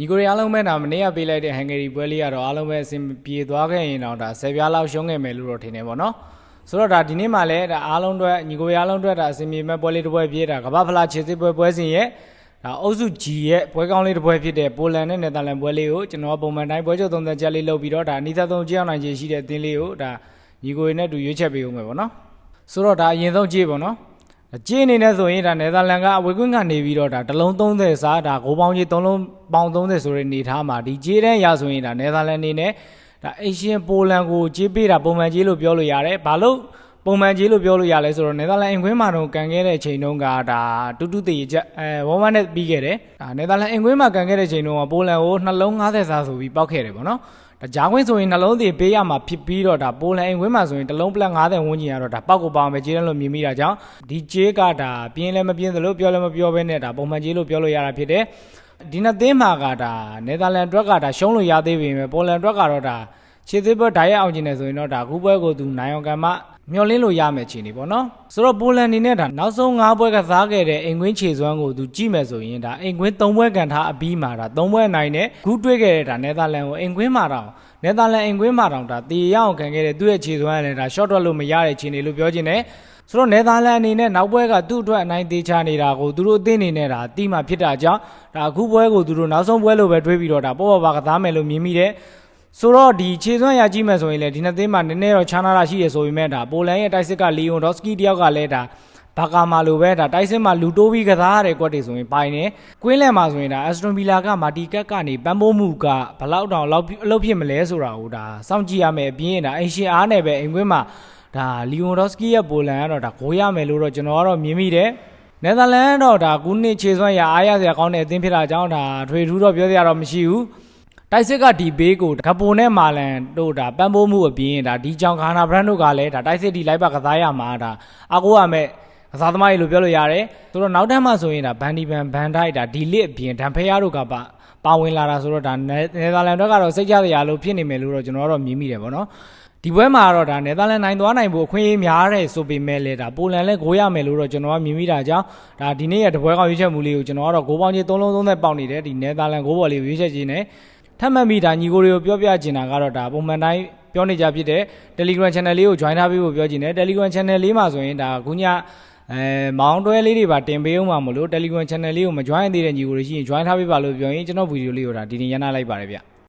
ညီကိုရီအားလုံးပဲဒါမနေ့ကပေးလိုက်တဲ့ဟန်ဂေရီပွဲလေးကတော့အားလုံးပဲအဆင်ပြေသွားခဲ့ရင်တော့ဒါ10ပြားလောက်ရှုံးခဲ့မယ်လို့တော့ထင်တယ်ပေါ့နော်ဆိုတော့ဒါဒီနေ့မှလည်းဒါအားလုံးအတွက်ညီကိုရီအားလုံးအတွက်ဒါအဆင်ပြေမဲ့ပွဲလေးတစ်ပွဲပြေးတာကမ္ဘာဖလားခြေစစ်ပွဲပွဲစဉ်ရဲ့ဒါအုပ်စု G ရဲ့ပွဲကောင်းလေးတစ်ပွဲဖြစ်တဲ့ပိုလန်နဲ့နယ်သာလန်ပွဲလေးကိုကျွန်တော်ပုံမှန်တိုင်းပွဲချုပ်သုံးသက်ချက်လေးလုပ်ပြီးတော့ဒါအနည်းဆုံးကြောက်နိုင်ခြေရှိတဲ့အသင်းလေးကိုဒါညီကိုရီနဲ့တူရွေးချက်ပေးဦးမယ်ပေါ့နော်ဆိုတော့ဒါအရင်ဆုံးကြည့်ပေါ့နော် အကျင်းအနေနဲ့ဆိုရင်ဒါနယ်သာလန်ကအဝေကွင်းကနေပြီးတော့ဒါတစ်လုံး30စားဒါဂိုးပေါင်းကြီး3လုံးပေါင်း30ဆိုတဲ့အနေထားမှာဒီကြေးတန်းရဆိုရင်ဒါနယ်သာလန်အနေနဲ့ဒါအေရှန်ပိုလန်ကိုကြေးပေးတာပုံမှန်ကြေးလို့ပြောလို့ရတယ်။ဘာလို့ ပုံမှန်ကြေးလို့ပြောလို့ရလဲဆိုတော့နယ်သာလန်အင်ကွင်းမှာတော့ကန်ခဲ့တဲ့အချိန်တုန်းကဒါတူတူတည်ချက်အဲဝမ်ဝမ်နဲ့ပြီးခဲ့တယ်။ဒါနယ်သာလန်အင်ကွင်းမှာကန်ခဲ့တဲ့အချိန်တုန်းကပိုလန်ကိုနှလုံး50စားဆိုပြီးပောက်ခဲ့တယ်ပေါ့နော်။ဒါဂျာခွင်းဆိုရင်နှလုံးသေးပေးရမှာဖြစ်ပြီးတော့ဒါပိုလန်အိမ်ခွင်းမှာဆိုရင်တစ်လုံးပလက်90ဝန်းကျင်ရတော့ဒါပောက်ကိုပေါအောင်ပဲကြေးတယ်လို့မြင်မိတာကြောင့်ဒီကြေးကဒါပြင်းလည်းမပြင်းသလိုပြောလည်းမပြောဘဲနဲ့ဒါပုံမှန်ကြေးလို့ပြောလို့ရတာဖြစ်တယ်ဒီနှစ်သင်းမှာကဒါနယ်သာလန်အတွက်ကဒါရှုံးလို့ရသေးပေမဲ့ပိုလန်အတွက်ကတော့ဒါခြေသေးပွဲဓာတ်ရိုက်အောင်ကျင်နေဆိုရင်တော့ဒါခုပွဲကိုသူနိုင်အောင်ကံမ မျောလင်းလို့ရမယ်ခြေနေပေါ့နော်ဆိုတော့ပိုလန်အနေနဲ့ဒါနောက်ဆုံး၅ပွဲကစားခဲ့တဲ့အိမ်ကွင်းခြေစွမ်းကိုသူကြည့်မယ်ဆိုရင်ဒါအိမ်ကွင်း၃ပွဲကန်ထားအပြီးမှာဒါ၃ပွဲနိုင်တဲ့ခုတွေးခဲ့တဲ့ဒါနယ်သာလန်ကိုအိမ်ကွင်းမှာတော့နယ်သာလန်အင်ကွင်းမှာတောင်ဒါတေရအောင်ခံခဲ့တဲ့သူ့ရဲ့ခြေစွမ်းလည်းဒါ short ထွက်လို့မရတဲ့ခြေနေလို့ပြောချင်တယ်ဆိုတော့နယ်သာလန်အနေနဲ့နောက်ပွဲကသူ့အတွက်အနိုင်သေးချနေတာကိုသူတို့အသင်းအနေနဲ့ဒါတိမှဖြစ်တာကြောင့်ဒါအခုပွဲကိုသူတို့နောက်ဆုံးပွဲလို့ပဲတွေးပြီးတော့ဒါပေါ့ပေါ့ပါကစားမယ်လို့မြင်မိတယ် ဆိုတော့ဒီခြေစွမ်းရကြည့်မယ်ဆိုရင်လည်းဒီနှစ်သင်းမှာနည်းနည်းတော့ခြားနာတာရှိရဆိုပေမဲ့ဒါပိုလန်ရဲ့တိုက်စစ်ကလီယွန်ဒေါစကီတယောက်ကလည်းဒါဘာကာမာလိုပဲဒါတိုက်စစ်မှာလူတိုးပြီးကစားရတဲ့ကွက်တွေဆိုရင်ပိုင်တယ်ကွင်းလန်မှာဆိုရင်ဒါအက်စတွန်ဗီလာကမာတီကတ်ကနေပန်းပိုးမှုကဘလောက်တောင်လောက်အလုပ်ဖြစ်မလဲဆိုတာကိုဒါစောင့်ကြည့်ရမယ်အပြင်ဒါအင်ရှင်အားနဲ့ပဲအိမ်ကွင်းမှာဒါလီယွန်ဒေါစကီရဲ့ပိုလန်ကတော့ဒါဂိုးရမယ်လို့တော့ကျွန်တော်ကတော့မြင်မိတယ်နယ်သာလန်ကတော့ဒါခုနှစ်ခြေစွမ်းရအားရစရာကောင်းတဲ့အသင်းဖြစ်တာကြောင့်ဒါထွေထူးတော့ပြောစရာတော့မရှိဘူး တိုက်စစ်ကဒီဘေးကိုကပိုနဲ့မာလန်တို့ဒါပန်းပိုးမှုအပြင်ဒါဒီကြောင်ခါနာဘရန်တို့ကလည်းဒါတိုက်စစ်ဒီလိုက်ပါကစားရမှာဒါအကိုရမဲ့ကစားသမားကြီးလို့ပြောလို့ရတယ်ဆိုတော့နောက်တန်းမှာဆိုရင်ဒါဘန်ဒီဗန်ဘန်ဒိုက်ဒါဒီလစ်အပြင်ဒန်ဖဲယားတို့ကပါပါဝင်လာတာဆိုတော့ဒါနယ်သာလန်တို့ကတော့စိတ်ကြစရာလို့ဖြစ်နေမယ်လို့တော့ကျွန်တော်ကတော့မြင်မိတယ်ဗောနော်ဒီပွဲမှာတော့ဒါနယ်သာလန်နိုင်သွားနိုင်ဖို့အခွင့်အရေးများတယ်ဆိုပေမဲ့လည်းဒါပိုလန်လည်းဂိုးရမယ်လို့တော့ကျွန်တော်ကမြင်မိတာကြောင့်ဒါဒီနေ့ရတပွဲကောင်ရွေးချက်မှုလေးကိုကျွန်တော်ကတော့ဂိုးပေါင်းကြီး၃လုံးသုံးသက်ပေါက်နေတယ်ဒီနယ်သာလန်ဂိုးဘော်လေးကိုရွေးချက်ခြင်းနဲ့ ထပ်မံပြီးဒါညီကိုတွေကိုပြောပြချင်တာကတော့ဒါပုံမှန်တိုင်းပြောနေကြဖြစ်တဲ့ Telegram Channel လေးကို join ထားပေးဖို့ပြောချင်တယ် Telegram Channel လေးမှာဆိုရင်ဒါခုညအဲမောင်းတွဲလေးတွေပါတင်ပေးအောင်ပါမလို့ Telegram Channel လေးကိုမ join သေးတဲ့ညီကိုတွေရှိရင် join ထားပေးပါလို့ပြောရင်ကျွန်တော်ဗီဒီယိုလေးကိုဒါဒီနေ့ရန်နာလိုက်ပါတယ်ဗျ